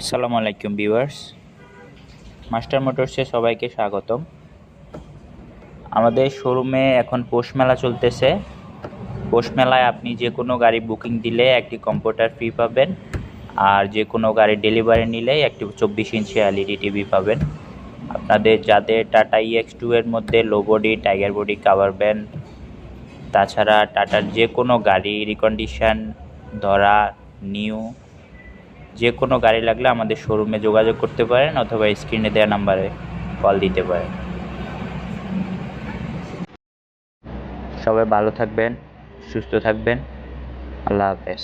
আসসালামু আলাইকুম viewers. Master মোটরসে সবাইকে স্বাগতম। আমাদের শোরুমে এখন পৌষ মেলা চলতেছে। পৌষ মেলায় আপনি যে কোনো গাড়ি বুকিং দিলে একটি কম্পিউটার ফ্রি পাবেন, আর যে কোনো গাড়ি ডেলিভারি নিলে একটি চব্বিশ ইঞ্চি এলইডি টিভি পাবেন। আপনাদের যাদের টাটা ইএক্স টু এর মধ্যে low body tiger body cover band তাছাড়া টাটার যে কোনো গাড়ি রিকন্ডিশন ধরা নিউ যে কোনো গাড়ি লাগলে আমাদের শোরুমে যোগাযোগ করতে পারেন অথবা স্ক্রিনে দেওয়া নাম্বারে কল দিতে পারেন। সবাই ভালো থাকবেন, সুস্থ থাকবেন। আল্লাহ হাফেজ।